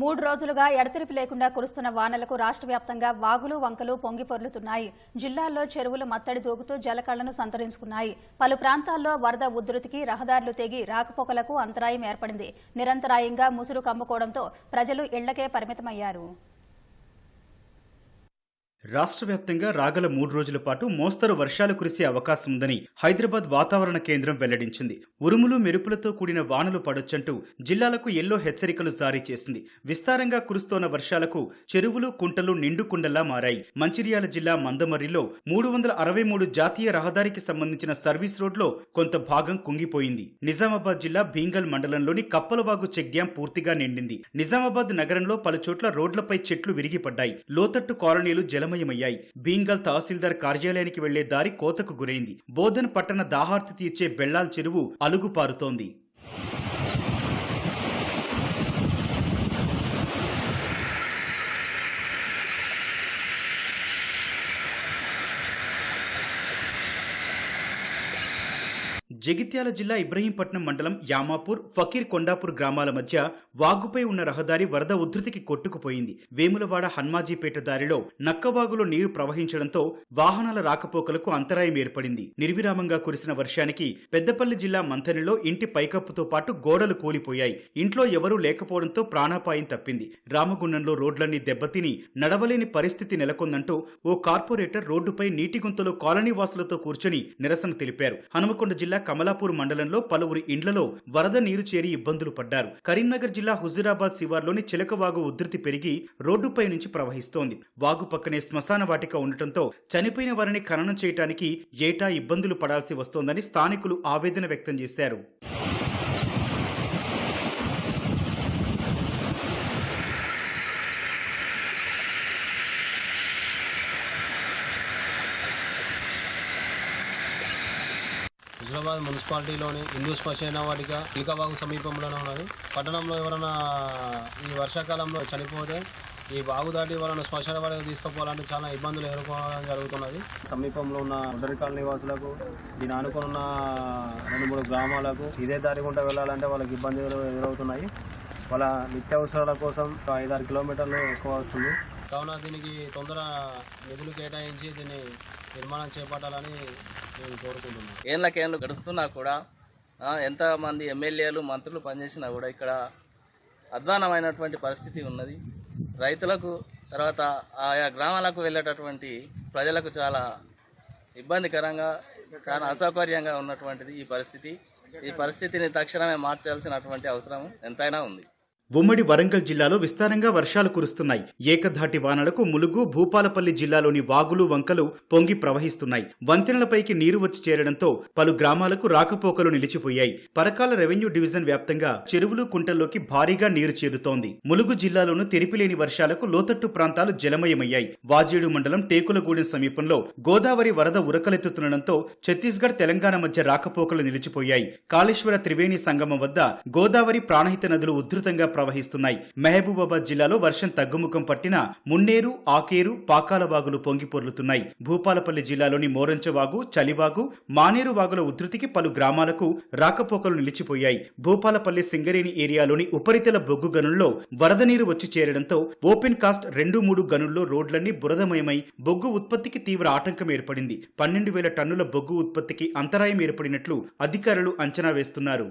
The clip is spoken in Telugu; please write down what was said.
మూడు రోజులుగా ఎడతెరిపి లేకుండా కురుస్తున్న వానలకు రాష్ట్ర వ్యాప్తంగా వాగులు వంకలు పొంగిపొర్లుతున్నాయి జిల్లాల్లో చెరువులు మత్తడి దూకుతూ జలకళ్ళను సంతరించుకున్నాయి. పలు ప్రాంతాల్లో వరద ఉధృతికి రహదారులు తెగి రాకపోకలకు అంతరాయం ఏర్పడింది. నిరంతరాయంగా ముసురు కమ్ముకోవడంతో ప్రజలు ఇళ్ళకే పరిమితమయ్యారు. రాష్ట్ర వ్యాప్తంగా రాగల మూడు రోజుల పాటు మోస్తరు వర్షాలు కురిసే అవకాశం ఉందని హైదరాబాద్ వాతావరణ కేంద్రం వెల్లడించింది. ఉరుములు మెరుపులతో కూడిన వానలు పడొచ్చంటూ జిల్లాలకు ఎల్లో హెచ్చరికలు జారీ చేసింది. విస్తారంగా కురుస్తోన్న వర్షాలకు చెరువులు కుంటలు నిండుకుండలా మారాయి. మంచిర్యాల జిల్లా మందమర్రిలో మూడు వందల అరవై మూడు జాతీయ రహదారికి సంబంధించిన సర్వీస్ రోడ్లో కొంత భాగం కుంగిపోయింది. నిజామాబాద్ జిల్లా భీంగల్ మండలంలోని కప్పలవాగు చెక్ డ్యాం పూర్తిగా నిండింది. నిజామాబాద్ నగరంలో పలుచోట్ల రోడ్లపై చెట్లు విరిగిపడ్డాయి. లోతట్టు కాలనీలు జలమయమయ్యాయి బీంగల్ తహసీల్దార్ కార్యాలయానికి వెళ్ళే దారి కోతకు గురైంది. బోధన్ పట్టణ దాహార్తి తీర్చే బెళ్ళాల్ చెరువు అలుగుపారుతోంది. జగిత్యాల జిల్లా ఇబ్రహీంపట్నం మండలం యామాపూర్ ఫకీర్ కొండాపూర్ గ్రామాల మధ్య వాగుపై ఉన్న రహదారి వరద ఉధృతికి కొట్టుకుపోయింది. వేములవాడ హన్మాజీపేట దారిలో నక్కవాగులో నీరు ప్రవహించడంతో వాహనాల రాకపోకలకు అంతరాయం ఏర్పడింది. నిర్విరామంగా కురిసిన వర్షానికి పెద్దపల్లి జిల్లా మంథనిలో ఇంటి పైకప్పుతో పాటు గోడలు కూలిపోయాయి. ఇంట్లో ఎవరూ లేకపోవడంతో ప్రాణాపాయం తప్పింది. రామగుండంలో రోడ్లన్నీ దెబ్బతిని నడవలేని పరిస్థితి నెలకొందంటూ ఓ కార్పొరేటర్ రోడ్డుపై నీటి గుంతలో కాలనీ వాసులతో కూర్చొని నిరసన తెలిపారు. హనుమకొండ జిల్లా కమలాపూర్ మండలంలో పలువురి ఇండ్లలో వరద నీరు చేరి ఇబ్బందులు పడ్డారు. కరీంనగర్ జిల్లా హుజూరాబాద్ శివార్లోని చిలకవాగు ఉధృతి పెరిగి రోడ్డుపై నుంచి ప్రవహిస్తోంది. వాగు పక్కనే శ్మశాన వాటిక ఉండటంతో చనిపోయిన వారిని ఖననం చేయటానికి ఏటా ఇబ్బందులు పడాల్సి వస్తోందని స్థానికులు ఆవేదన వ్యక్తం చేశారు. హుజరాబాద్ మున్సిపాలిటీలోని హిందూ శ్మశాన వాటిక ఇల్కాబాగు సమీపంలోనే ఉన్నది. పట్టణంలో ఎవరైనా ఈ వర్షాకాలంలో చనిపోతే ఈ బాగు దాటి వలన శ్మశాన వాటికి తీసుకుపోవాలంటే చాలా ఇబ్బందులు ఎదుర్కోవడం జరుగుతున్నది. సమీపంలో ఉన్న ఉదరికాల నివాసులకు దీని ఆనుకొని ఉన్న రెండు మూడు గ్రామాలకు ఇదే దారి గుండా వెళ్ళాలంటే వాళ్ళకి ఇబ్బందులు ఎదురవుతున్నాయి. వాళ్ళ నిత్యావసరాల కోసం ఒక ఐదారు కిలోమీటర్లు ఎక్కువ వస్తుంది. కావున దీనికి తొందర నిధులు కేటాయించి దీన్ని నిర్మాణం చేపట్టాలని నేను కోరుకుంటున్నాను. ఏళ్ళకేళ్ళు గడుపుతున్నా కూడా ఎంతమంది ఎమ్మెల్యేలు మంత్రులు పనిచేసినా కూడా ఇక్కడ అధ్వానమైనటువంటి పరిస్థితి ఉన్నది. రైతులకు తర్వాత ఆయా గ్రామాలకు వెళ్ళేటటువంటి ప్రజలకు చాలా ఇబ్బందికరంగా చాలా అసౌకర్యంగా ఉన్నటువంటిది ఈ పరిస్థితి. ఈ పరిస్థితిని తక్షణమే మార్చాల్సినటువంటి అవసరం ఎంతైనా ఉంది. ఉమ్మడి వరంగల్ జిల్లాలో విస్తారంగా వర్షాలు కురుస్తున్నాయి. ఏకధాటి వానలకు ములుగు భూపాలపల్లి జిల్లాలోని వాగులు వంకలు పొంగి ప్రవహిస్తున్నాయి. వంతెనలపైకి నీరు వచ్చి చేరడంతో పలు గ్రామాలకు రాకపోకలు నిలిచిపోయాయి. పరకాల రెవెన్యూ డివిజన్ వ్యాప్తంగా చెరువులు కుంటల్లోకి భారీగా నీరు చేరుతోంది. ములుగు జిల్లాలోనూ తెరిపిలేని వర్షాలకు లోతట్టు ప్రాంతాలు జలమయమయ్యాయి. వాజేడు మండలం టేకులగూడెం సమీపంలో గోదావరి వరద ఉరకలెత్తుతుండటంతో ఛత్తీస్గఢ్ తెలంగాణ మధ్య రాకపోకలు నిలిచిపోయాయి. కాళేశ్వర త్రివేణి సంగమం వద్ద గోదావరి ప్రాణహిత నదులు ఉధృతంగా ప్రవహిస్తున్నాయి. మహబూబాబాద్ జిల్లాలో వర్షం తగ్గుముఖం పట్టిన మున్నేరు ఆకేరు పాకాల వాగులు పొంగిపొర్లుతున్నాయి భూపాలపల్లి జిల్లాలోని మోరంచవాగు చలివాగు మానేరు వాగుల ఉధృతికి పలు గ్రామాలకు రాకపోకలు నిలిచిపోయాయి. భూపాలపల్లి సింగరేణి ఏరియాలోని ఉపరితల బొగ్గు గనుల్లో వరద నీరు వచ్చి చేరడంతో ఓపెన్ కాస్ట్ రెండు మూడు గనుల్లో రోడ్లన్నీ బురదమయమై బొగ్గు ఉత్పత్తికి తీవ్ర ఆటంకం ఏర్పడింది. పన్నెండు వేల టన్నుల బొగ్గు ఉత్పత్తికి అంతరాయం ఏర్పడినట్లు అధికారులు అంచనా వేస్తున్నారు.